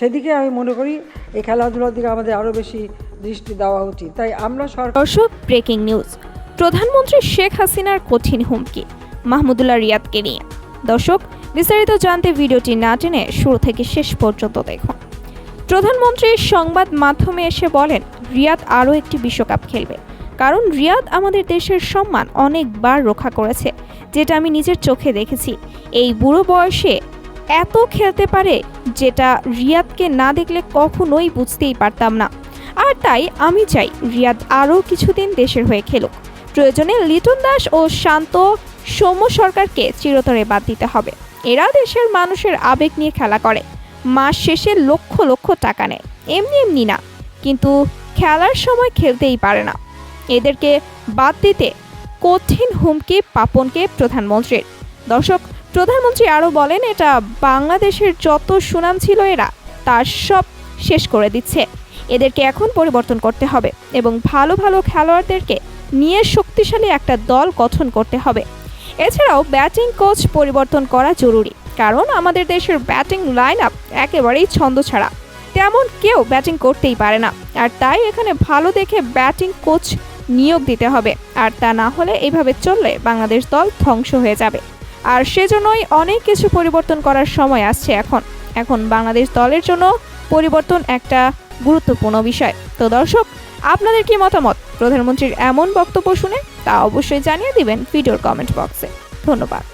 সেদিকে আমি মনে করি এই খেলাধুলার দিকে আমাদের আরও বেশি দৃষ্টি দেওয়া উচিত। তাই আমরা সরকার দর্শক ব্রেকিং নিউজ প্রধানমন্ত্রী শেখ হাসিনার কঠিন হুমকি, মাহমুদুল্লাহ রিয়াদকে নিয়ে। দর্শক, বিস্তারিত জানতে ভিডিওটি না টেনে শুরু থেকে শেষ পর্যন্ত দেখুন। প্রধানমন্ত্রী সংবাদ মাধ্যমে এসে বলেন, রিয়াদ আরও একটি বিশ্বকাপ খেলবে। কারণ রিয়াদ আমাদের দেশের সম্মান অনেকবার রক্ষা করেছে, যেটা আমি নিজের চোখে দেখেছি। এই বুড়ো বয়সে এত খেলতে পারে যেটা রিয়াদকে না দেখলে কখনোই বুঝতেই পারতাম না। আর তাই আমি চাই রিয়াদ আরও কিছুদিন দেশের হয়ে খেলুক। প্রয়োজনে লিটন দাস ও শান্ত সৌম্য সরকারকে চিরতরে বাদ দিতে হবে। এরা দেশের মানুষের আবেগ নিয়ে খেলা করে। মাস শেষে লক্ষ লক্ষ টাকা নেয়। এমনি এমনি না। কিন্তু খেলার সময় খেলতেই পারে না। এদেরকে বাদ দিতে কঠিন হুমকি পাপনকে প্রধানমন্ত্রীর। দর্শক প্রধানমন্ত্রী আরও বলেন, এটা বাংলাদেশের যত সুনাম ছিল এরা, তার সব শেষ করে দিচ্ছে। এদেরকে এখন পরিবর্তন করতে হবে এবং ভালো ভালো খেলোয়াড়দেরকে নিয়ে শক্তিশালী একটা দল গঠন করতে হবে। এছাড়াও ব্যাটিং কোচ পরিবর্তন করা জরুরি, কারণ আমাদের দেশের ব্যাটিং লাইন আপ একেবারেই ছন্দ ছাড়া। তেমন কেউ ব্যাটিং করতেই পারে না, আর তাই এখানে ভালো দেখে ব্যাটিং কোচ নিয়োগ দিতে হবে, আর তা না হলে এইভাবে চললে বাংলাদেশ দল ধ্বংস হয়ে যাবে। আর সেজন্যই অনেক কিছু পরিবর্তন করার সময় আসছে এখন। এখন বাংলাদেশ দলের জন্য পরিবর্তন একটা গুরুত্বপূর্ণ বিষয়। তো দর্শক, আপনাদের কি মতামত? প্রধানমন্ত্রীর এমন বক্তব্য শুনে তা অবশ্যই জানিয়ে দিবেন ভিডিওর কমেন্ট বক্সে। ধন্যবাদ।